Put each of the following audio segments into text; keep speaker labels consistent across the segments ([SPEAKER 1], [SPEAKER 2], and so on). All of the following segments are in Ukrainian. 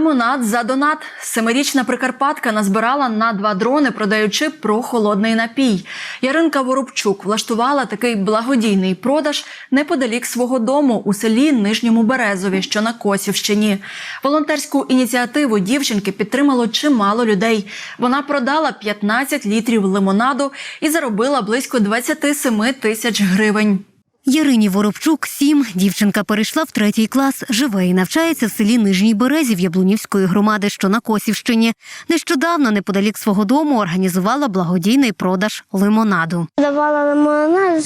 [SPEAKER 1] Лимонад за донат. Семирічна прикарпатка назбирала на два дрони, продаючи прохолодний напій. Яринка Воробчук влаштувала такий благодійний продаж неподалік свого дому у селі Нижньому Березові, що на Косівщині. Волонтерську ініціативу дівчинки підтримало чимало людей. Вона продала 15 літрів лимонаду і заробила близько 27 тисяч гривень.
[SPEAKER 2] Ярині Воробчук, сім. Дівчинка перейшла в третій клас, живе і навчається в селі Нижній Березів Яблунівської громади, що на Косівщині. Нещодавно, неподалік свого дому, організувала благодійний продаж лимонаду.
[SPEAKER 3] Давала лимонад,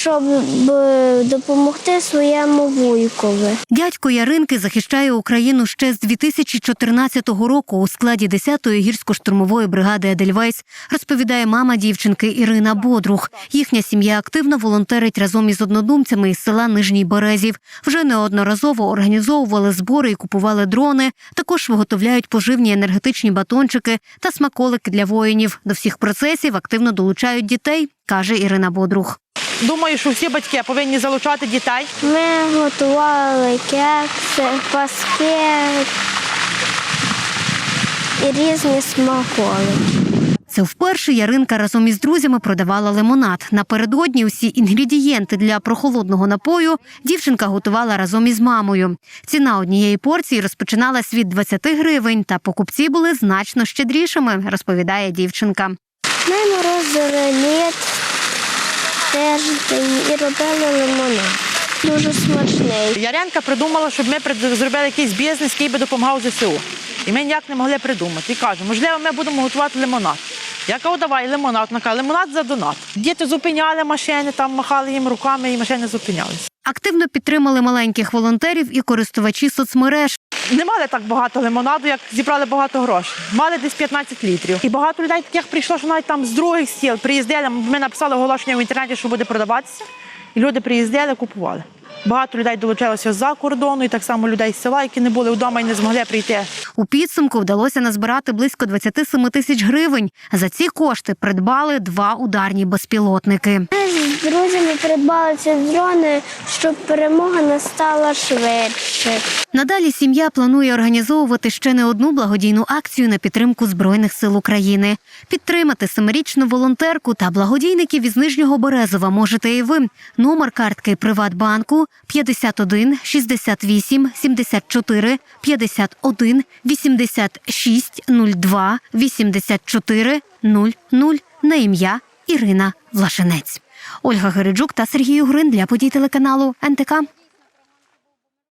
[SPEAKER 3] щоб е, допомогти своєму вуйкові.
[SPEAKER 2] Дядько Яринки захищає Україну ще з 2014 року у складі 10-ї гірсько-штурмової бригади Едельвейс, розповідає мама дівчинки Ірина Бодрух. Їхня сім'я активно волонтерить разом із однодумцями із села Нижній Березів. Вже неодноразово організовували збори і купували дрони. Також виготовляють поживні енергетичні батончики та смаколики для воїнів. До всіх процесів активно долучають дітей, каже Ірина Бодрух.
[SPEAKER 4] Думаю, що всі батьки повинні залучати дітей.
[SPEAKER 3] Ми готували кекси, паски і різні смаколики.
[SPEAKER 2] Це вперше Яринка разом із друзями продавала лимонад. Напередодні усі інгредієнти для прохолодного напою дівчинка готувала разом із мамою. Ціна однієї порції розпочиналась від 20 гривень, та покупці були значно щедрішими, розповідає дівчинка.
[SPEAKER 3] Ми морозили лід тиждень і робили лимонад. Дуже смачний.
[SPEAKER 4] Яренка придумала, щоб ми зробили якийсь бізнес, який би допомагав ЗСУ. І ми ніяк не могли придумати. І кажу, можливо, ми будемо готувати лимонад. Я кажу, давай лимонад. Вона каже, лимонад за донат. Діти зупиняли машини, там махали їм руками, і машини зупинялися.
[SPEAKER 2] Активно підтримали маленьких волонтерів і користувачі соцмереж.
[SPEAKER 4] Не мали так багато лимонаду, як зібрали багато грошей. Мали десь 15 літрів. І багато людей таких прийшло, що навіть там з других сіл приїздили. Ми написали оголошення в інтернеті, що буде продаватися. І люди приїздили, купували. Багато людей долучилося з-за кордону, і так само людей з села, які не були вдома і не змогли прийти.
[SPEAKER 2] У підсумку вдалося назбирати близько 27 тисяч гривень. За ці кошти придбали два ударні безпілотники.
[SPEAKER 3] З друзями придбали ці дрони, щоб перемога настала швидше.
[SPEAKER 2] Надалі сім'я планує організовувати ще не одну благодійну акцію на підтримку збройних сил України. Підтримати семирічну волонтерку та благодійників із Нижнього Березова можете і ви. Номер картки Приватбанку 51 68 74 51 86 02 84 00 на ім'я Ірина Влашенець. Ольга Гериджук та Сергій Угрин для подій телеканалу НТК.